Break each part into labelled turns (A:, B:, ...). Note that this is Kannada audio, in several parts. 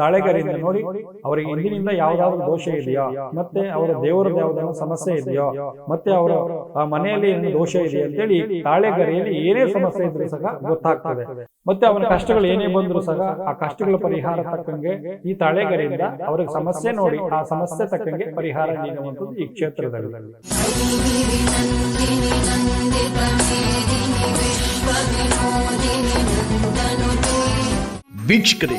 A: ತಾಳೆಗರಿಯಿಂದ ನೋಡಿ ಅವರಿಗೆ ಹಿಂದಿನಿಂದ ಯಾವ್ದಾದ್ರು ದೋಷ ಇದೆಯಾ? ಮತ್ತೆ ಅವರ ದೇವರದ ಯಾವ್ದಾದ್ರು ಸಮಸ್ಯೆ ಇದೆಯಾ? ಮತ್ತೆ ಅವರ ಆ ಮನೆಯಲ್ಲಿ ಏನು ದೋಷ ಅಂತ ಅಂತೇಳಿ ತಾಳೆಗರಿಯಲ್ಲಿ ಏನೇ ಸಮಸ್ಯೆ ಇದ್ರೂ ಸಹ ಗೊತ್ತಾಗ್ತದೆ. ಮತ್ತೆ ಅವನ ಕಷ್ಟಗಳು ಏನೇ ಬಂದ್ರು ಸಹ ಆ ಕಷ್ಟಗಳ ಪರಿಹಾರ ತಕ್ಕಂಗೆ ಈ ತಾಳೆಗರಿಯಿಂದ ಅವ್ರಿಗೆ ಸಮಸ್ಯೆ ನೋಡಿ ಆ ಸಮಸ್ಯೆ ತಕ್ಕಂಗೆ ಪರಿಹಾರ ನೀಡುವಂಥದ್ದು ಈ ಕ್ಷೇತ್ರದಲ್ಲಿ.
B: ವೀಕ್ಷಕರೇ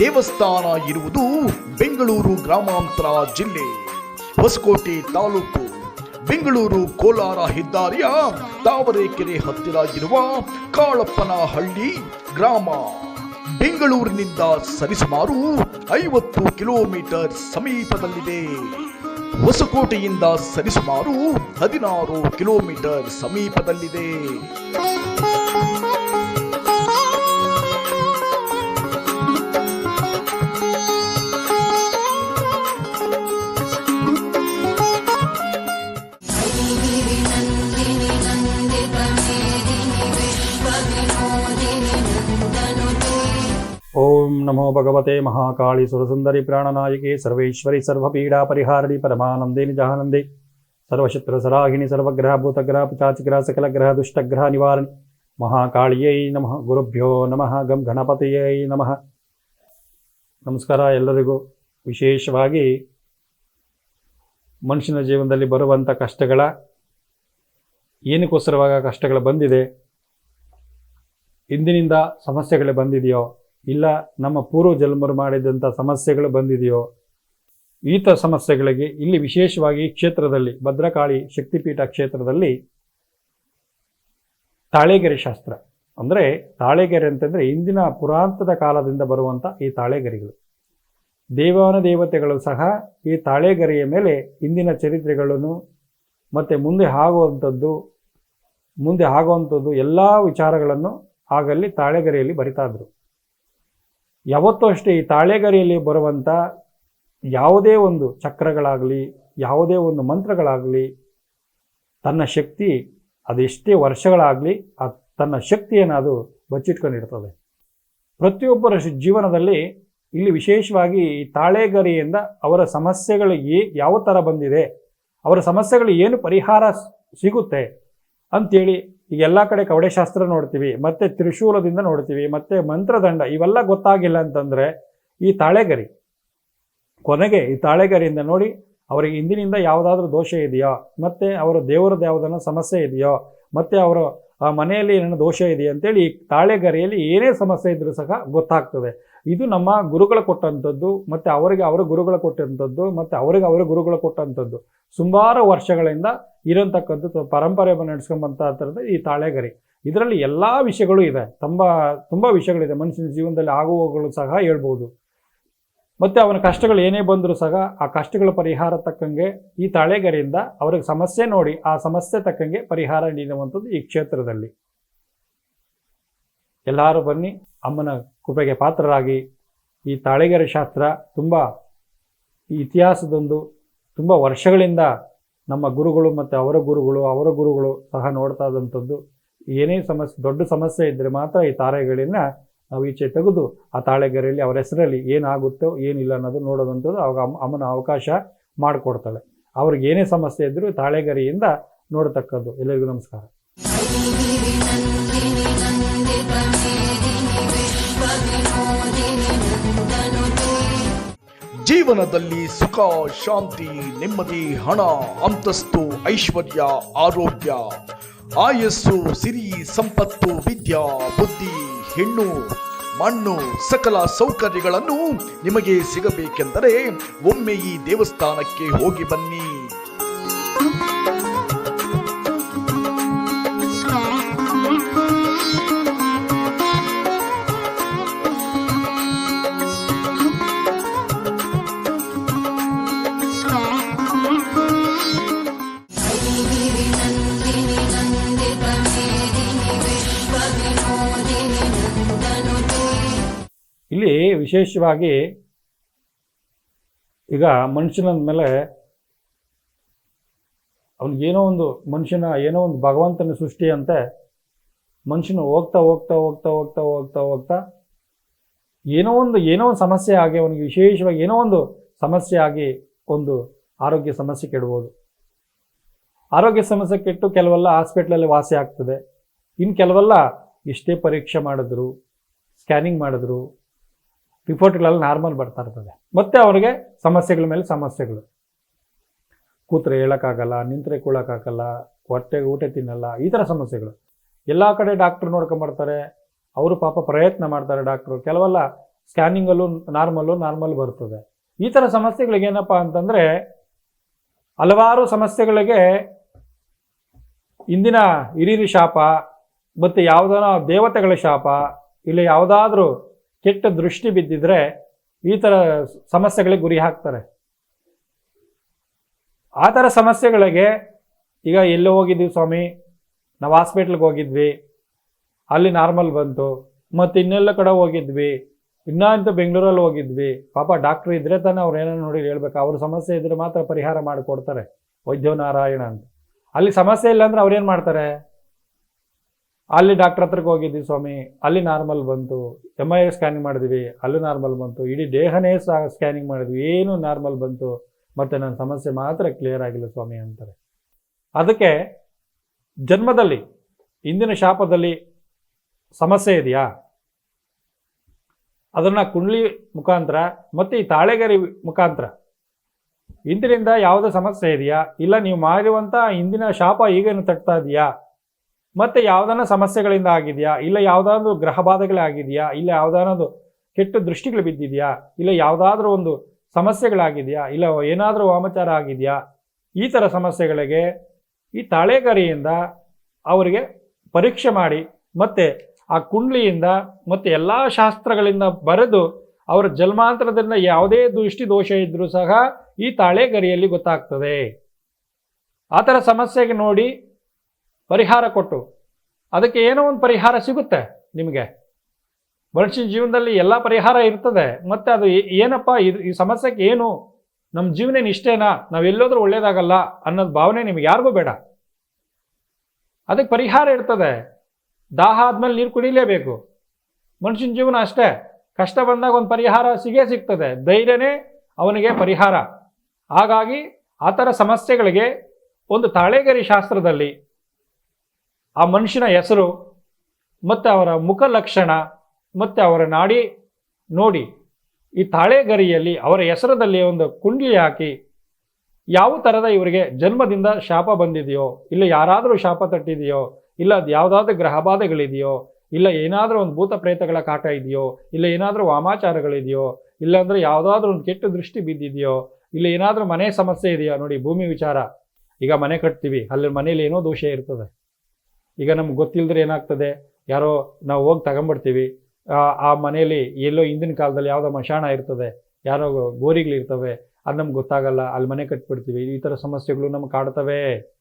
B: ದೇವಸ್ಥಾನ ಇರುವುದು ಬೆಂಗಳೂರು ಗ್ರಾಮಾಂತರ ಜಿಲ್ಲೆ, ಹೊಸಕೋಟೆ ತಾಲೂಕು. ಬೆಂಗಳೂರು ಕೋಲಾರ ಹೆದ್ದಾರಿಯ ತಾವರೆಕೆರೆ ಹತ್ತಿರ ಇರುವ ಕಾಳಪ್ಪನಹಳ್ಳಿ ಗ್ರಾಮ. ಬೆಂಗಳೂರಿನಿಂದ ಸರಿಸುಮಾರು ಐವತ್ತು ಕಿಲೋಮೀಟರ್ ಸಮೀಪದಲ್ಲಿದೆ. ಹೊಸಕೋಟೆಯಿಂದ ಸರಿಸುಮಾರು ಹದಿನಾರು ಕಿಲೋಮೀಟರ್ ಸಮೀಪದಲ್ಲಿದೆ.
A: ಪರಿಹಾರಣಿ ಪರಮಾನಂದೇ ನಿಜಾನಂದೇ ಸರ್ವಶತ್ರು ಸರಾಹಿಣಿ ಸರ್ವಗ್ರಹ ಭೂತಗ್ರಹ ಪಿತಾಚಿಗ್ರಹ ಸಕಲ ಗ್ರಹ ದುಷ್ಟಗ್ರಹ ನಿವಾರಣಿ ಮಹಾಕಾಳಿಯೈ ನಮಃ ಗುರುಭ್ಯೋ ನಮಃ ಗಂ ಗಣಪತಿಯೈ ನಮಃ ನಮಸ್ಕಾರ ಎಲ್ಲರಿಗೂ. ವಿಶೇಷವಾಗಿ ಮನುಷ್ಯನ ಜೀವನದಲ್ಲಿ ಬರುವಂಥ ಕಷ್ಟಗಳ, ಏನಕ್ಕೋಸ್ಕರವಾಗ ಕಷ್ಟಗಳು ಬಂದಿದೆ ಇಂದಿನಿಂದ ಸಮಸ್ಯೆಗಳು ಬಂದಿದೆಯೋ ಇಲ್ಲ ನಮ್ಮ ಪೂರ್ವ ಜನ್ಮರು ಮಾಡಿದಂಥ ಸಮಸ್ಯೆಗಳು ಬಂದಿದೆಯೋ, ಈತ ಸಮಸ್ಯೆಗಳಿಗೆ ಇಲ್ಲಿ ವಿಶೇಷವಾಗಿ ಕ್ಷೇತ್ರದಲ್ಲಿ, ಭದ್ರಕಾಳಿ ಶಕ್ತಿಪೀಠ ಕ್ಷೇತ್ರದಲ್ಲಿ ತಾಳೆಗೆರೆ ಶಾಸ್ತ್ರ. ಅಂದರೆ ತಾಳೆಗೆರೆ ಅಂತಂದರೆ ಇಂದಿನ ಪುರಾಂತದ ಕಾಲದಿಂದ ಬರುವಂಥ ಈ ತಾಳೆಗರಿಗಳು. ದೇವಾನ ದೇವತೆಗಳು ಸಹ ಈ ತಾಳೆಗರಿಯ ಮೇಲೆ ಇಂದಿನ ಚರಿತ್ರೆಗಳನ್ನು ಮತ್ತು ಮುಂದೆ ಆಗುವಂಥದ್ದು ಮುಂದೆ ಆಗುವಂಥದ್ದು ಎಲ್ಲ ವಿಚಾರಗಳನ್ನು ಆಗಲ್ಲಿ ತಾಳೆಗರಿಯಲ್ಲಿ ಬರಿತಾ ಇದ್ರು. ಯಾವತ್ತೂ ಅಷ್ಟೇ ಈ ತಾಳೆಗರಿಯಲ್ಲಿ ಬರುವಂಥ ಯಾವುದೇ ಒಂದು ಚಕ್ರಗಳಾಗಲಿ, ಯಾವುದೇ ಒಂದು ಮಂತ್ರಗಳಾಗಲಿ, ತನ್ನ ಶಕ್ತಿ ಅದೆಷ್ಟೇ ವರ್ಷಗಳಾಗಲಿ ಆ ತನ್ನ ಶಕ್ತಿಯನ್ನು ಅದು ಬಚ್ಚಿಟ್ಕೊಂಡಿರ್ತದೆ. ಪ್ರತಿಯೊಬ್ಬರ ಜೀವನದಲ್ಲಿ ಇಲ್ಲಿ ವಿಶೇಷವಾಗಿ ಈ ತಾಳೆಗರಿಯಿಂದ ಅವರ ಸಮಸ್ಯೆಗಳು ಏ ಯಾವ ಥರ ಬಂದಿದೆ, ಅವರ ಸಮಸ್ಯೆಗಳು ಏನು ಪರಿಹಾರ ಸಿಗುತ್ತೆ ಅಂತೇಳಿ ಈಗ ಎಲ್ಲ ಕಡೆ ಕವಡೆಶಾಸ್ತ್ರ ನೋಡ್ತೀವಿ, ಮತ್ತೆ ತ್ರಿಶೂಲದಿಂದ ನೋಡ್ತೀವಿ, ಮತ್ತೆ ಮಂತ್ರದಂಡ ಇವೆಲ್ಲ ಗೊತ್ತಾಗಿಲ್ಲ ಅಂತಂದ್ರೆ ಈ ತಾಳೆಗರಿ, ಕೊನೆಗೆ ಈ ತಾಳೆಗರಿಯಿಂದ ನೋಡಿ ಅವರಿಗೆ ಇಂದಿನಿಂದ ಯಾವುದಾದ್ರೂ ದೋಷ ಇದೆಯೋ, ಮತ್ತೆ ಅವರ ದೇವರದ್ದು ಯಾವುದನ್ನ ಸಮಸ್ಯೆ ಇದೆಯೋ, ಮತ್ತೆ ಅವರ ಆ ಮನೆಯಲ್ಲಿ ಏನೇನು ದೋಷ ಇದೆ ಅಂತೇಳಿ ತಾಳೆಗರಿಯಲ್ಲಿ ಏನೇ ಸಮಸ್ಯೆ ಇದ್ದರೂ ಸಹ ಗೊತ್ತಾಗ್ತದೆ. ಇದು ನಮ್ಮ ಗುರುಗಳು ಕೊಟ್ಟಂಥದ್ದು, ಮತ್ತು ಅವರಿಗೆ ಅವರ ಗುರುಗಳು ಕೊಟ್ಟಂಥದ್ದು, ಮತ್ತು ಅವರಿಗೆ ಅವರ ಗುರುಗಳು ಕೊಟ್ಟಂಥದ್ದು. ಸುಮಾರು ವರ್ಷಗಳಿಂದ ಇರೋಂಥಕ್ಕಂಥದ್ದು ಪರಂಪರೆ ನಡೆಸ್ಕೊಂಬಂಥ ಈ ತಾಳೆಗರಿ. ಇದರಲ್ಲಿ ಎಲ್ಲ ವಿಷಯಗಳು ಇದೆ. ತುಂಬ ತುಂಬ ವಿಷಯಗಳಿದೆ. ಮನುಷ್ಯನ ಜೀವನದಲ್ಲಿ ಆಗುವಗಳು ಸಹ ಹೇಳ್ಬೋದು. ಮತ್ತೆ ಅವನ ಕಷ್ಟಗಳು ಏನೇ ಬಂದರೂ ಸಹ ಆ ಕಷ್ಟಗಳ ಪರಿಹಾರ ತಕ್ಕಂಗೆ ಈ ತಾಳೆಗರಿಯಿಂದ ಅವ್ರಿಗೆ ಸಮಸ್ಯೆ ನೋಡಿ ಆ ಸಮಸ್ಯೆ ತಕ್ಕಂಗೆ ಪರಿಹಾರ ನೀಡುವಂಥದ್ದು ಈ ಕ್ಷೇತ್ರದಲ್ಲಿ. ಎಲ್ಲರೂ ಬನ್ನಿ, ಅಮ್ಮನ ಕೃಪೆಗೆ ಪಾತ್ರರಾಗಿ. ಈ ತಾಳೆಗರಿ ಶಾಸ್ತ್ರ ತುಂಬ ಇತಿಹಾಸದೊಂದು ತುಂಬ ವರ್ಷಗಳಿಂದ ನಮ್ಮ ಗುರುಗಳು ಮತ್ತು ಅವರ ಗುರುಗಳು ಅವರ ಗುರುಗಳು ಸಹ ನೋಡ್ತಾ ಇದ್ದಂಥದ್ದು. ಏನೇ ಸಮಸ್ಯೆ, ದೊಡ್ಡ ಸಮಸ್ಯೆ ಇದ್ದರೆ ಮಾತ್ರ ಈ ತಾಳೆಗಳಿಂದ ನಾವು ಈಚೆ ತೆಗೆದು ಆ ತಾಳೆಗೆರೆಯಲ್ಲಿ ಅವರ ಹೆಸರಲ್ಲಿ ಏನಾಗುತ್ತೋ ಏನಿಲ್ಲ ಅನ್ನೋದು ನೋಡೋದಂಥದ್ದು ಅವಾಗ ಅಮ್ಮ ಅಮ್ಮನ ಅವಕಾಶ ಮಾಡಿಕೊಡ್ತಾಳೆ ಅವ್ರಿಗೆ ಏನೇ ಸಮಸ್ಯೆ ಇದ್ದರೂ ತಾಳೆಗರಿಯಿಂದ ನೋಡತಕ್ಕದ್ದು. ಎಲ್ಲರಿಗೂ ನಮಸ್ಕಾರ.
B: ಜೀವನದಲ್ಲಿ ಸುಖ, ಶಾಂತಿ, ನೆಮ್ಮದಿ, ಹಣ, ಅಂತಸ್ತು, ಐಶ್ವರ್ಯ, ಆರೋಗ್ಯ, ಆಯಸ್ಸು, ಸಿರಿ, ಸಂಪತ್ತು, ವಿದ್ಯಾ, ಬುದ್ಧಿ ಹೆಣ್ಣು ಮಣ್ಣು ಸಕಲ ಸೌಕರ್ಯಗಳನ್ನು ನಿಮಗೆ ಸಿಗಬೇಕೆಂದರೆ ಒಮ್ಮೆ ಈ ದೇವಸ್ಥಾನಕ್ಕೆ ಹೋಗಿ ಬನ್ನಿ.
A: ವಿಶೇಷವಾಗಿ ಈಗ ಮನುಷ್ಯನ ಮೇಲೆ ಅವನಿಗೇನೋ ಒಂದು ಮನುಷ್ಯನ ಏನೋ ಒಂದು ಭಗವಂತನ ಸೃಷ್ಟಿ ಅಂತೆ ಮನುಷ್ಯನು ಹೋಗ್ತಾ ಹೋಗ್ತಾ ಹೋಗ್ತಾ ಹೋಗ್ತಾ ಹೋಗ್ತಾ ಹೋಗ್ತಾ ಏನೋ ಒಂದು ಏನೋ ಒಂದು ಸಮಸ್ಯೆ ಆಗಿ ಅವನಿಗೆ ವಿಶೇಷವಾಗಿ ಏನೋ ಒಂದು ಸಮಸ್ಯೆ ಆಗಿ ಒಂದು ಆರೋಗ್ಯ ಸಮಸ್ಯೆ ಕೆಡ್ಬೋದು. ಆರೋಗ್ಯ ಸಮಸ್ಯೆ ಕೆಟ್ಟು ಕೆಲವೆಲ್ಲ ಹಾಸ್ಪಿಟ್ಲಲ್ಲಿ ವಾಸಿ ಆಗ್ತದೆ. ಇನ್ನು ಕೆಲವೆಲ್ಲ ಎಷ್ಟೇ ಪರೀಕ್ಷೆ ಮಾಡಿದ್ರು, ಸ್ಕ್ಯಾನಿಂಗ್ ಮಾಡಿದ್ರು ರಿಪೋರ್ಟ್ಗಳೆಲ್ಲ ನಾರ್ಮಲ್ ಬರ್ತಾ ಇರ್ತದೆ. ಮತ್ತೆ ಅವರಿಗೆ ಸಮಸ್ಯೆಗಳ ಮೇಲೆ ಸಮಸ್ಯೆಗಳು. ಕೂತ್ರೆ ಹೇಳೋಕ್ಕಾಗಲ್ಲ, ನಿಂತರೆ ಕೂಳೋಕ್ಕಾಗಲ್ಲ ಹೊಟ್ಟೆಗೆ ಊಟ ತಿನ್ನಲ್ಲ, ಈ ಥರ ಸಮಸ್ಯೆಗಳು. ಎಲ್ಲ ಕಡೆ ಡಾಕ್ಟ್ರು ನೋಡ್ಕೊಂಬರ್ತಾರೆ ಅವರು ಪಾಪ ಪ್ರಯತ್ನ ಮಾಡ್ತಾರೆ ಡಾಕ್ಟ್ರು ಕೆಲವೆಲ್ಲ ಸ್ಕ್ಯಾನಿಂಗಲ್ಲೂ ನಾರ್ಮಲ್ಲು ನಾರ್ಮಲ್ ಬರ್ತದೆ. ಈ ಥರ ಸಮಸ್ಯೆಗಳಿಗೆ ಏನಪ್ಪ ಅಂತಂದರೆ, ಹಲವಾರು ಸಮಸ್ಯೆಗಳಿಗೆ ಇಂದಿನ ಹಿರಿಯರ ಶಾಪ, ಮತ್ತು ಯಾವುದಾರ ದೇವತೆಗಳ ಶಾಪ, ಇಲ್ಲ ಯಾವುದಾದ್ರೂ ಕೆಟ್ಟ ದೃಷ್ಟಿ ಬಿದ್ದಿದ್ರೆ ಈ ಥರ ಸಮಸ್ಯೆಗಳಿಗೆ ಗುರಿ ಹಾಕ್ತಾರೆ. ಆ ಥರ ಸಮಸ್ಯೆಗಳಿಗೆ ಈಗ ಎಲ್ಲೋ ಹೋಗಿದ್ವಿ ಸ್ವಾಮಿ, ನಾವು ಹಾಸ್ಪಿಟ್ಲಿಗೆ ಹೋಗಿದ್ವಿ, ಅಲ್ಲಿ ನಾರ್ಮಲ್ ಬಂತು, ಮತ್ತು ಇನ್ನೆಲ್ಲ ಕಡೆ ಹೋಗಿದ್ವಿ, ಇನ್ನೂ ಅಂತ ಬೆಂಗಳೂರಲ್ಲಿ ಹೋಗಿದ್ವಿ. ಪಾಪ ಡಾಕ್ಟ್ರ್ ಇದ್ರೆ ತಾನೇ ಅವ್ರು ಏನೋ ನೋಡಿ ಹೇಳ್ಬೇಕು, ಅವ್ರ ಸಮಸ್ಯೆ ಇದ್ರೆ ಮಾತ್ರ ಪರಿಹಾರ ಮಾಡಿಕೊಡ್ತಾರೆ, ವೈದ್ಯ ನಾರಾಯಣ ಅಂತ. ಅಲ್ಲಿ ಸಮಸ್ಯೆ ಇಲ್ಲ ಅಂದ್ರೆ ಅವ್ರೇನು ಮಾಡ್ತಾರೆ? ಅಲ್ಲಿ ಡಾಕ್ಟರ್ ಹತ್ರಕ್ಕೆ ಹೋಗಿದ್ವಿ ಸ್ವಾಮಿ. ಅಲ್ಲಿ ನಾರ್ಮಲ್ ಬಂತು. ಎಂ ಐ ಸ್ಕ್ಯಾನಿಂಗ್ ಮಾಡಿದ್ವಿ. ಅಲ್ಲೂ ನಾರ್ಮಲ್ ಬಂತು. ಇಡೀ ದೇಹನೇ ಸಹ ಸ್ಕ್ಯಾನಿಂಗ್ ಮಾಡಿದ್ವಿ. ಏನು ನಾರ್ಮಲ್ ಬಂತು. ಮತ್ತು ನನ್ನ ಸಮಸ್ಯೆ ಮಾತ್ರ ಕ್ಲಿಯರ್ ಆಗಿಲ್ಲ ಸ್ವಾಮಿ ಅಂತಾರೆ. ಅದಕ್ಕೆ ಜನ್ಮದಲ್ಲಿ, ಇಂದಿನ ಶಾಪದಲ್ಲಿ ಸಮಸ್ಯೆ ಇದೆಯಾ? ಅದನ್ನು ಕುಂಡ್ಲಿ ಮುಖಾಂತರ ಮತ್ತು ಈ ತಾಳೆಗರಿ ಮುಖಾಂತರ. ಇಂದಿನಿಂದ ಯಾವುದೇ ಸಮಸ್ಯೆ ಇದೆಯಾ? ಇಲ್ಲ, ನೀವು ಮಾಡಿರುವಂಥ ಇಂದಿನ ಶಾಪ ಈಗೇನು ತಟ್ತಾ ಇದೆಯಾ? ಮತ್ತೆ ಯಾವ್ದಾನ ಸಮಸ್ಯೆಗಳಿಂದ ಆಗಿದೆಯಾ? ಇಲ್ಲ ಯಾವ್ದಾದ್ರು ಗ್ರಹ ಬಾಧೆಗಳೇ ಆಗಿದೆಯಾ? ಇಲ್ಲ ಯಾವ್ದಾನದು ಕೆಟ್ಟ ದೃಷ್ಟಿಗಳು ಬಿದ್ದಿದೆಯಾ? ಇಲ್ಲ ಯಾವುದಾದ್ರೂ ಒಂದು ಸಮಸ್ಯೆಗಳಾಗಿದೆಯಾ? ಇಲ್ಲ ಏನಾದರೂ ವಾಮಚಾರ ಆಗಿದೆಯಾ? ಈ ಥರ ಸಮಸ್ಯೆಗಳಿಗೆ ಈ ತಾಳೆಗರಿಯಿಂದ ಅವರಿಗೆ ಪರೀಕ್ಷೆ ಮಾಡಿ ಮತ್ತೆ ಆ ಕುಂಡ್ಲಿಯಿಂದ ಮತ್ತೆ ಎಲ್ಲ ಶಾಸ್ತ್ರಗಳಿಂದ ಬರೆದು ಅವರ ಜನ್ಮಾಂತರದಿಂದ ಯಾವುದೇ ದೃಷ್ಟಿ ದೋಷ ಇದ್ದರೂ ಸಹ ಈ ತಾಳೆಗರಿಯಲ್ಲಿ ಗೊತ್ತಾಗ್ತದೆ. ಆ ಥರ ಸಮಸ್ಯೆಗೆ ನೋಡಿ ಪರಿಹಾರ ಕೊಟ್ಟು, ಅದಕ್ಕೆ ಏನೋ ಒಂದು ಪರಿಹಾರ ಸಿಗುತ್ತೆ ನಿಮಗೆ. ಮನುಷ್ಯನ ಜೀವನದಲ್ಲಿ ಎಲ್ಲ ಪರಿಹಾರ ಇರ್ತದೆ, ಮತ್ತು ಅದು ಏನಪ್ಪ ಈ ಸಮಸ್ಯೆಗೆ ಏನು? ನಮ್ಮ ಜೀವನ ಇಷ್ಟೇನಾ? ನಾವೆಲ್ಲೋದ್ರೂ ಒಳ್ಳೇದಾಗಲ್ಲ ಅನ್ನೋದು ಭಾವನೆ ನಿಮ್ಗೆ ಯಾರಿಗೂ ಬೇಡ. ಅದಕ್ಕೆ ಪರಿಹಾರ ಇರ್ತದೆ. ದಾಹ ಆದ್ಮೇಲೆ ನೀರು ಕುಡಿಲೇಬೇಕು. ಮನುಷ್ಯನ ಜೀವನ ಅಷ್ಟೇ. ಕಷ್ಟ ಬಂದಾಗ ಒಂದು ಪರಿಹಾರ ಸಿಗೇ ಸಿಗ್ತದೆ. ಧೈರ್ಯನೇ ಅವನಿಗೆ ಪರಿಹಾರ. ಹಾಗಾಗಿ ಆ ಥರ ಸಮಸ್ಯೆಗಳಿಗೆ ಒಂದು ತಾಳೆಗರಿ ಶಾಸ್ತ್ರದಲ್ಲಿ ಆ ಮನುಷ್ಯನ ಹೆಸರು ಮತ್ತು ಅವರ ಮುಖ ಲಕ್ಷಣ ಮತ್ತು ಅವರ ನಾಡಿ ನೋಡಿ ಈ ತಾಳೆಗರಿಯಲ್ಲಿ ಅವರ ಹೆಸರದಲ್ಲಿ ಒಂದು ಕುಂಡ್ಲಿ ಹಾಕಿ ಯಾವ ಥರದ ಇವರಿಗೆ ಜನ್ಮದಿಂದ ಶಾಪ ಬಂದಿದೆಯೋ, ಇಲ್ಲ ಯಾರಾದರೂ ಶಾಪ ತಟ್ಟಿದೆಯೋ, ಇಲ್ಲ ಅದು ಯಾವುದಾದ್ರೂ ಗ್ರಹಬಾಧೆಗಳಿದೆಯೋ ಇಲ್ಲ ಏನಾದರೂ ಒಂದು ಭೂತ ಪ್ರೇತಗಳ ಕಾಟ ಇದೆಯೋ, ಇಲ್ಲ ಏನಾದರೂ ವಾಮಾಚಾರಗಳಿದೆಯೋ ಇಲ್ಲಾಂದ್ರೆ ಯಾವುದಾದ್ರೂ ಒಂದು ಕೆಟ್ಟ ದೃಷ್ಟಿ ಬಿದ್ದಿದೆಯೋ, ಇಲ್ಲ ಏನಾದರೂ ಮನೆ ಸಮಸ್ಯೆ ಇದೆಯೋ, ನೋಡಿ ಭೂಮಿ ವಿಚಾರ. ಈಗ ಮನೆ ಕಟ್ತೀವಿ, ಅಲ್ಲಿ ಮನೇಲಿ ಏನೋ ದೋಷ ಇರ್ತದೆ. ಈಗ ನಮ್ಗೆ ಗೊತ್ತಿಲ್ಲದ್ರೆ ಏನಾಗ್ತದೆ? ಯಾರೋ ನಾವು ಹೋಗಿ ತಗೊಂಬರ್ತೀವಿ. ಆ- ಮನೆಯಲ್ಲಿ ಎಲ್ಲೋ ಹಿಂದಿನ ಕಾಲದಲ್ಲಿ ಯಾವುದೋ ಮಶಾಣ ಇರ್ತದೆ. ಯಾರೋ ಗೋರಿಗಳಿರ್ತವೆ ಅದು ನಮ್ಗೆ ಗೊತ್ತಾಗಲ್ಲ. ಅಲ್ಲಿ ಮನೆ ಕಟ್ಬಿಡ್ತೀವಿ. ಈ ಥರ ಸಮಸ್ಯೆಗಳು ನಮ್ಗೆ ಕಾಡ್ತವೆ.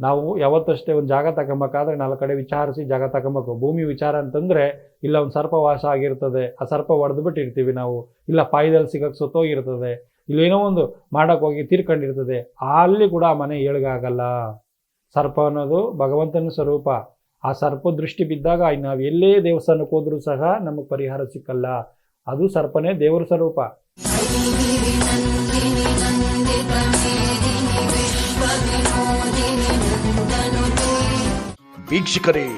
A: ನಾವು ಯಾವತ್ತಷ್ಟೇ ಒಂದು ಜಾಗ ತಗೊಂಬೇಕಾದ್ರೆ ನಾಲ್ಕು ಕಡೆ ವಿಚಾರಿಸಿ ಜಾಗ ತಗೊಂಬೇಕು ಭೂಮಿ ವಿಚಾರ ಅಂತಂದರೆ ಇಲ್ಲ ಒಂದು ಸರ್ಪ ವಾಸ ಆಗಿರ್ತದೆ. ಆ ಸರ್ಪ ಹೊಡೆದು ಬಿಟ್ಟಿರ್ತೀವಿ ನಾವು. ಇಲ್ಲ ಪಾಯದಲ್ಲಿ ಸಿಗಕ್ಕೆ ಸತ್ತೋಗಿರ್ತದೆ. ಇಲ್ಲೇನೋ ಒಂದು ಮಾಡೋಕ್ಕೋಗಿ ತೀರ್ಕೊಂಡಿರ್ತದೆ. ಅಲ್ಲಿ ಕೂಡ ಆ ಮನೆ ಏಳ್ಗಾಗಲ್ಲ. ಸರ್ಪ ಅನ್ನೋದು ಭಗವಂತನ ಸ್ವರೂಪ. ಆ ಸರ್ಪ ದೃಷ್ಟಿ ಬಿದ್ದಾಗ ನಾವು ಎಲ್ಲೇ ದೇವಸ್ಥಾನಕ್ಕೆ ಹೋದ್ರೂ ಸಹ ನಮಗೆ ಪರಿಹಾರ ಸಿಕ್ಕಲ್ಲ. ಅದು ಸರ್ಪನೇ ದೇವರ ಸ್ವರೂಪ.
B: ವೀಕ್ಷಕರೇ,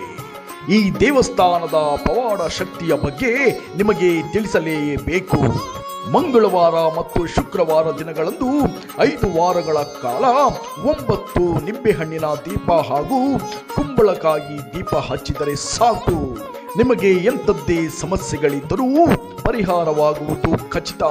B: ಈ ದೇವಸ್ಥಾನದ ಪವಾಡ ಶಕ್ತಿಯ ಬಗ್ಗೆ ನಿಮಗೆ ತಿಳಿಸಲೇಬೇಕು. ಮಂಗಳವಾರ ಮತ್ತು ಶುಕ್ರವಾರ ದಿನಗಳಂದು ಐದು ವಾರಗಳ ಕಾಲ ಒಂಬತ್ತು ನಿಂಬೆಹಣ್ಣಿನ ದೀಪ ಹಾಗೂ ಕುಂಬಳಕಾಯಿ ದೀಪ ಹಚ್ಚಿದರೆ ಸಾಕು. ನಿಮಗೆ ಎಂಥದ್ದೇ ಸಮಸ್ಯೆಗಳಿದ್ದರೂ ಪರಿಹಾರವಾಗುವುದು ಖಚಿತ.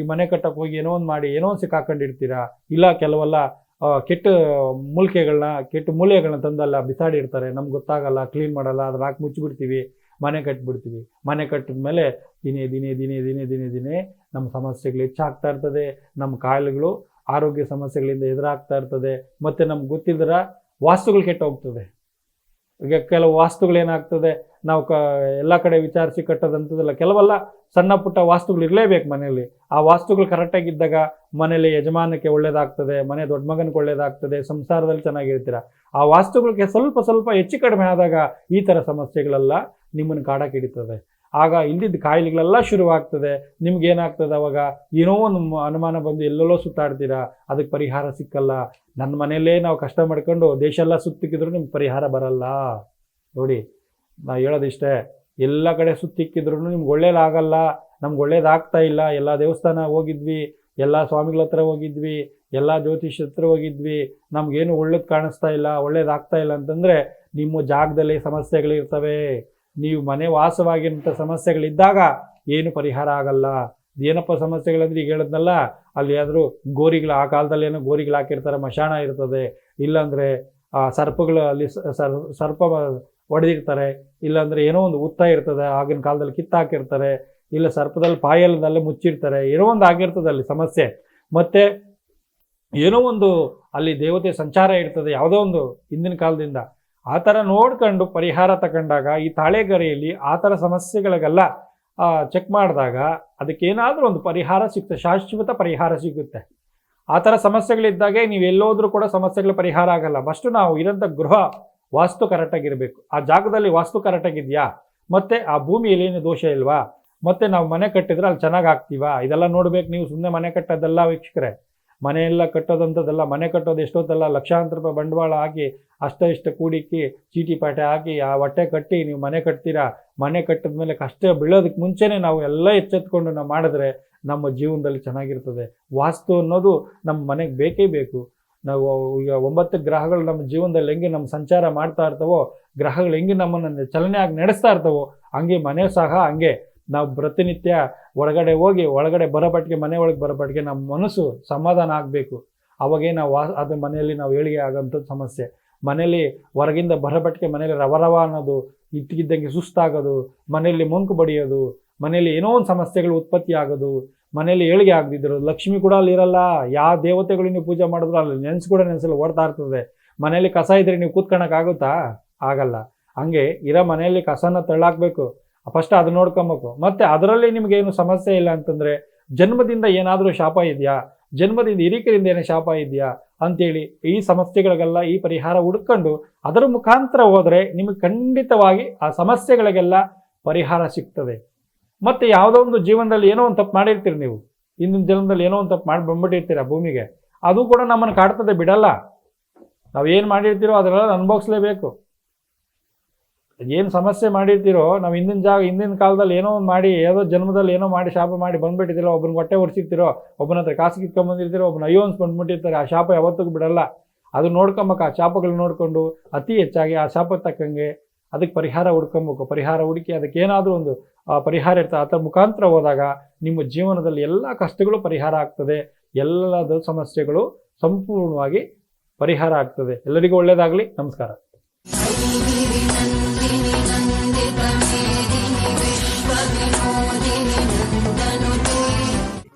A: ಈ ಮನೆ ಕಟ್ಟಕ್ಕೆ ಹೋಗಿ ಏನೋ ಒಂದು ಮಾಡಿ, ಏನೋ ಒಂದು ಸಿಕ್ಕಾಕೊಂಡಿರ್ತೀರಾ? ಇಲ್ಲ, ಕೆಲವೆಲ್ಲ ಕೆಟ್ಟ ಮೂಲಿಕೆಗಳನ್ನ ಕೆಟ್ಟ ಮೂಲೆಗಳನ್ನ ತಂದಲ್ಲ, ಬಿಸಾಡಿರ್ತಾರೆ. ನಮ್ಗೆ ಗೊತ್ತಾಗಲ್ಲ, ಕ್ಲೀನ್ ಮಾಡಲ್ಲ ಅದ್ರ ಹಾಕಿ ಮುಚ್ಚಿಬಿಡ್ತೀವಿ. ಮನೆ ಕಟ್ಟಿಬಿಡ್ತೀವಿ ಮನೆ ಕಟ್ಟಿದ ಮೇಲೆ ದಿನೇ ದಿನೇ ದಿನೇ ದಿನೇ ದಿನೇ ದಿನೇ ನಮ್ಮ ಸಮಸ್ಯೆಗಳು ಹೆಚ್ಚಾಗ್ತಾ ಇರ್ತದೆ. ನಮ್ಮ ಕಾಯಿಲೆಗಳು ಆರೋಗ್ಯ ಸಮಸ್ಯೆಗಳಿಂದ ಎದುರಾಗ್ತಾ ಇರ್ತದೆ. ಮತ್ತು ನಮ್ಗೆ ಗೊತ್ತಿದ್ರೆ ವಾಸ್ತುಗಳು ಕೆಟ್ಟ ಹೋಗ್ತದೆ ಈಗ ಕೆಲವು ವಾಸ್ತುಗಳು ಏನಾಗ್ತದೆ, ನಾವು ಕ, ಎಲ್ಲ ಕಡೆ ವಿಚಾರಿಸಿ ಕಟ್ಟೋದಂಥದ್ದಲ್ಲ ಕೆಲವೆಲ್ಲ ಸಣ್ಣ ಪುಟ್ಟ ವಾಸ್ತುಗಳು ಇರಲೇಬೇಕು ಮನೆಯಲ್ಲಿ. ಆ ವಾಸ್ತುಗಳು ಕರೆಕ್ಟಾಗಿದ್ದಾಗ ಮನೇಲಿ ಯಜಮಾನಕ್ಕೆ ಒಳ್ಳೇದಾಗ್ತದೆ, ಮನೆ ದೊಡ್ಡ ಮಗನಿಗೆ ಒಳ್ಳೇದಾಗ್ತದೆ, ಸಂಸಾರದಲ್ಲಿ ಚೆನ್ನಾಗಿರ್ತೀರ. ಆ ವಾಸ್ತುಗಳಿಗೆ ಸ್ವಲ್ಪ ಸ್ವಲ್ಪ ಹೆಚ್ಚು ಕಡಿಮೆ ಆದಾಗ ಈ ಥರ ಸಮಸ್ಯೆಗಳೆಲ್ಲ ನಿಮ್ಮನ್ನು ಕಾಡಕ್ಕೆ ಹಿಡಿತದೆ ಆಗ ಇಲ್ದಿದ್ದ ಕಾಯಿಲೆಗಳೆಲ್ಲ ಶುರುವಾಗ್ತದೆ. ನಿಮ್ಗೇನಾಗ್ತದೆ ಅವಾಗ? ಏನೋ ಒಂದು ಅನುಮಾನ ಬಂದು ಎಲ್ಲೆಲ್ಲೋ ಸುತ್ತಾಡ್ತೀರಾ? ಅದಕ್ಕೆ ಪರಿಹಾರ ಸಿಕ್ಕಲ್ಲ. ನನ್ನ ಮನೆಯಲ್ಲೇ ನಾವು ಕಷ್ಟ ಮಾಡ್ಕೊಂಡು ದೇಶ ಎಲ್ಲ ಸುತ್ತಿಕ್ಕಿದ್ರು ನಿಮ್ಗೆ ಪರಿಹಾರ ಬರಲ್ಲ. ನೋಡಿ, ನಾ ಹೇಳೋದಿಷ್ಟೇ. ಎಲ್ಲ ಕಡೆ ಸುತ್ತಿಕ್ಕಿದ್ರು ನಿಮ್ಗೆ ಒಳ್ಳೇದಾಗಲ್ಲ. ನಮ್ಗೆ ಒಳ್ಳೇದಾಗ್ತಾ ಇಲ್ಲ. ಎಲ್ಲ ದೇವಸ್ಥಾನ ಹೋಗಿದ್ವಿ. ಎಲ್ಲ ಸ್ವಾಮಿಗಳ ಹತ್ರ ಹೋಗಿದ್ವಿ. ಎಲ್ಲ ಜ್ಯೋತಿಷ್ಯ ಹತ್ರ ಹೋಗಿದ್ವಿ. ನಮ್ಗೇನು ಒಳ್ಳೇದು ಕಾಣಿಸ್ತಾ ಇಲ್ಲ, ಒಳ್ಳೇದಾಗ್ತಾ ಇಲ್ಲ ಅಂತಂದರೆ ನಿಮ್ಮ ಜಾಗದಲ್ಲಿ ಸಮಸ್ಯೆಗಳಿರ್ತವೆ. ನೀವು ಮನೆ ವಾಸವಾಗಿರುವಂಥ ಸಮಸ್ಯೆಗಳಿದ್ದಾಗ ಏನು ಪರಿಹಾರ ಆಗಲ್ಲ. ಏನಪ್ಪ ಸಮಸ್ಯೆಗಳಂದ್ರೆ ಈಗ ಹೇಳಿದ್ನಲ್ಲ, ಅಲ್ಲಿ ಆದರೂ ಗೋರಿಗಳು, ಆ ಕಾಲದಲ್ಲಿ ಏನೋ ಗೋರಿಗಳು ಹಾಕಿರ್ತಾರೆ, ಮಶಾಣ ಇರ್ತದೆ. ಇಲ್ಲಾಂದರೆ ಆ ಸರ್ಪಗಳು ಅಲ್ಲಿ ಸರ್- ಸರ್ಪ ಒಡೆದಿರ್ತಾರೆ. ಇಲ್ಲಾಂದರೆ ಏನೋ ಒಂದು ಉತ್ತ ಇರ್ತದೆ, ಆಗಿನ ಕಾಲದಲ್ಲಿ ಕಿತ್ತಾಕಿರ್ತಾರೆ ಇಲ್ಲ ಸರ್ಪದಲ್ಲಿ ಪಾಯಲದಲ್ಲೇ ಮುಚ್ಚಿರ್ತಾರೆ. ಏನೋ ಒಂದು ಆಗಿರ್ತದೆ ಅಲ್ಲಿ ಸಮಸ್ಯೆ. ಮತ್ತು ಏನೋ ಒಂದು ಅಲ್ಲಿ ದೇವತೆ ಸಂಚಾರ ಇರ್ತದೆ, ಯಾವುದೋ ಒಂದು ಹಿಂದಿನ ಕಾಲದಿಂದ. ಆ ಥರ ನೋಡ್ಕೊಂಡು ಪರಿಹಾರ ತಗೊಂಡಾಗ ಈ ತಾಳೆಗರೆಯಲ್ಲಿ ಆ ಥರ ಸಮಸ್ಯೆಗಳಿಗೆಲ್ಲ ಚೆಕ್ ಮಾಡಿದಾಗ ಅದಕ್ಕೇನಾದರೂ ಒಂದು ಪರಿಹಾರ ಸಿಗುತ್ತೆ ಶಾಶ್ವತ ಪರಿಹಾರ ಸಿಗುತ್ತೆ. ಆ ಥರ ಸಮಸ್ಯೆಗಳಿದ್ದಾಗೆ ನೀವು ಎಲ್ಲೋದ್ರೂ ಕೂಡ ಸಮಸ್ಯೆಗಳ ಪರಿಹಾರ ಆಗಲ್ಲ. ಫಸ್ಟು ನಾವು ಇರೋಂಥ ಗೃಹ ವಾಸ್ತು ಕರೆಕ್ಟಾಗಿರಬೇಕು ಆ ಜಾಗದಲ್ಲಿ ವಾಸ್ತು ಕರೆಕ್ಟಾಗಿದೆಯಾ ಮತ್ತು ಆ ಭೂಮಿಯಲ್ಲಿ ಏನು ದೋಷ ಇಲ್ವಾ? ಮತ್ತು ನಾವು ಮನೆ ಕಟ್ಟಿದ್ರೆ ಅಲ್ಲಿ ಚೆನ್ನಾಗಿ ಆಗ್ತೀವಾ? ಇದೆಲ್ಲ ನೋಡ್ಬೇಕು ನೀವು ಸುಮ್ಮನೆ ಮನೆ ಕಟ್ಟೋದೆಲ್ಲ ವೀಕ್ಷಕರೇ. ಮನೆಯೆಲ್ಲ ಕಟ್ಟೋದಂಥದ್ದೆಲ್ಲ, ಮನೆ ಕಟ್ಟೋದು ಎಷ್ಟೊತ್ತಲ್ಲ, ಲಕ್ಷಾಂತರ ರೂಪಾಯಿ ಬಂಡವಾಳ ಹಾಕಿ, ಅಷ್ಟ ಇಷ್ಟ ಕೂಡಿಕ್ಕಿ, ಚೀಟಿ ಪಾಟೆ ಹಾಕಿ, ಆ ಹೊಟ್ಟೆ ಕಟ್ಟಿ, ನೀವು ಮನೆ ಕಟ್ತೀರಾ? ಮನೆ ಕಟ್ಟಿದ ಮೇಲೆ ಕಷ್ಟ ಬೀಳೋದಕ್ಕೆ ಮುಂಚೆನೇ ನಾವು ಎಲ್ಲ ಎಚ್ಚೆತ್ಕೊಂಡು ನಾವು ಮಾಡಿದ್ರೆ ನಮ್ಮ ಜೀವನದಲ್ಲಿ ಚೆನ್ನಾಗಿರ್ತದೆ. ವಾಸ್ತು ಅನ್ನೋದು ನಮ್ಮ ಮನೆಗೆ ಬೇಕೇ ಬೇಕು. ನಾವು ಈಗ ಒಂಬತ್ತು ಗ್ರಹಗಳು ನಮ್ಮ ಜೀವನದಲ್ಲಿ ಹೆಂಗೆ ನಮ್ಮ ಸಂಚಾರ ಮಾಡ್ತಾ ಇರ್ತವೋ, ಗ್ರಹಗಳು ಹೆಂಗೆ ನಮ್ಮನ್ನು ಚಲನೆಯಾಗಿ ನಡೆಸ್ತಾ ಇರ್ತವೋ, ಹಂಗೆ ಮನೆ ಸಹ ಹಂಗೆ ನಾವು ಪ್ರತಿನಿತ್ಯ ಹೊರಗಡೆ ಹೋಗಿ, ಒಳಗಡೆ ಬರಬಟ್ಟಿಗೆ ಮನೆ ಒಳಗೆ ಬರೋಪಟ್ಟಿಗೆ ನಮ್ಮ ಮನಸ್ಸು ಸಮಾಧಾನ ಆಗಬೇಕು. ಅವಾಗೇ ನಾವು ವಾ ಅದು ಮನೆಯಲ್ಲಿ ನಾವು ಏಳಿಗೆ ಆಗೋಂಥದ್ದು ಸಮಸ್ಯೆ. ಮನೆಯಲ್ಲಿ ಹೊರಗಿಂದ ಬರಬಟ್ಟಿಗೆ ಮನೆಯಲ್ಲಿ ರವರವ ರವ ಅನ್ನೋದು ಇದ್ದಕ್ಕಿದ್ದಂಗೆ ಸುಸ್ತಾಗೋದು, ಮನೆಯಲ್ಲಿ ಮಂಕು ಬಡಿಯೋದು, ಮನೆಯಲ್ಲಿ ಏನೋ ಒಂದು ಸಮಸ್ಯೆಗಳು ಉತ್ಪತ್ತಿ ಆಗೋದು, ಮನೆಯಲ್ಲಿ ಏಳಿಗೆ ಆಗದಿದ್ರು ಲಕ್ಷ್ಮಿ ಕೂಡ ಅಲ್ಲಿ ಇರಲ್ಲ. ಯಾವ ದೇವತೆಗಳು ನೀವು ಪೂಜೆ ಮಾಡಿದ್ರು ಅಲ್ಲಿ ನೆನ್ಸು ಕೂಡ ನೆನೆಸಲು ಓಡ್ತಾ ಇರ್ತದೆ. ಮನೆಯಲ್ಲಿ ಕಸ ಇದ್ರೆ ನೀವು ಕೂತ್ಕೊಳಕ್ಕಾಗುತ್ತಾ? ಆಗಲ್ಲ. ಹಂಗೆ ಇರೋ ಮನೆಯಲ್ಲಿ ಕಸನ ತಳ್ಳಾಕ್ಬೇಕು. ಫಸ್ಟ್ ಅದನ್ನ ನೋಡ್ಕೊಬೇಕು. ಮತ್ತೆ ಅದರಲ್ಲಿ ನಿಮಗೇನು ಸಮಸ್ಯೆ ಇಲ್ಲ ಅಂತಂದ್ರೆ, ಜನ್ಮದಿಂದ ಏನಾದರೂ ಶಾಪ ಇದೆಯಾ? ಜನ್ಮದಿಂದ ಹಿರಿಕರಿಂದ ಏನೋ ಶಾಪ ಇದೆಯಾ? ಅಂತೇಳಿ ಈ ಸಮಸ್ಯೆಗಳಿಗೆಲ್ಲ ಈ ಪರಿಹಾರ ಹುಡ್ಕೊಂಡು ಅದರ ಮುಖಾಂತರ ಹೋದರೆ ನಿಮಗೆ ಖಂಡಿತವಾಗಿ ಆ ಸಮಸ್ಯೆಗಳಿಗೆಲ್ಲ ಪರಿಹಾರ ಸಿಗ್ತದೆ. ಮತ್ತೆ ಯಾವುದೋ ಒಂದು ಜೀವನದಲ್ಲಿ ಏನೋ ಒಂದು ತಪ್ಪು ಮಾಡಿರ್ತೀರಿ ನೀವು. ಇಂದಿನ ಜನ್ಮದಲ್ಲಿ ಏನೋ ಒಂದು ತಪ್ಪು ಮಾಡಿ ಬಂದ್ಬಿಟ್ಟಿರ್ತೀರ ಭೂಮಿಗೆ. ಅದು ಕೂಡ ನಮ್ಮನ್ನು ಕಾಡ್ತದೆ ಬಿಡಲ್ಲ. ನಾವು ಏನು ಮಾಡಿರ್ತೀರೋ ಅದನ್ನೆಲ್ಲ ಅನುಭವಿಸ್ಲೇಬೇಕು. ಏನು ಸಮಸ್ಯೆ ಮಾಡಿರ್ತೀರೋ, ನಾವು ಹಿಂದಿನ ಜಾಗ, ಹಿಂದಿನ ಕಾಲದಲ್ಲಿ ಏನೋ ಒಂದು ಮಾಡಿ, ಯಾವುದೋ ಜನ್ಮದಲ್ಲಿ ಏನೋ ಮಾಡಿ, ಶಾಪ ಮಾಡಿ ಬಂದ್ಬಿಟ್ಟಿದ್ದೀರೋ ಒಬ್ಬನ ಹೊಟ್ಟೆ ಒರೆಸಿರ್ತಿರೋ, ಒಬ್ಬನ ಹತ್ರ ಕಾಸು ಕಿತ್ಕೊಂಬಂದಿರ್ತೀರೋ ಒಬ್ಬನ ಅಯ್ಯೋ ಅನ್ಸ್ ಬಂದ್ಬಿಟ್ಟಿರ್ತಾರೆ, ಆ ಶಾಪ ಯಾವತ್ತಿಗೂ ಬಿಡಲ್ಲ. ಅದು ನೋಡ್ಕೊಂಬಕ್ಕ ಆ ಶಾಪಗಳು ನೋಡಿಕೊಂಡು ಅತಿ ಹೆಚ್ಚಾಗಿ ಆ ಶಾಪ ತಕ್ಕಂಗೆ ಅದಕ್ಕೆ ಪರಿಹಾರ ಹುಡ್ಕೊಬೇಕು. ಪರಿಹಾರ ಹುಡುಕಿ ಅದಕ್ಕೆ ಏನಾದರೂ ಒಂದು ಪರಿಹಾರ ಇರ್ತದೆ. ಅದರ ಮುಖಾಂತರ ಹೋದಾಗ ನಿಮ್ಮ ಜೀವನದಲ್ಲಿ ಎಲ್ಲ ಕಷ್ಟಗಳು ಪರಿಹಾರ ಆಗ್ತದೆ. ಎಲ್ಲದ ಸಮಸ್ಯೆಗಳು ಸಂಪೂರ್ಣವಾಗಿ ಪರಿಹಾರ ಆಗ್ತದೆ. ಎಲ್ಲರಿಗೂ ಒಳ್ಳೆಯದಾಗಲಿ ನಮಸ್ಕಾರ.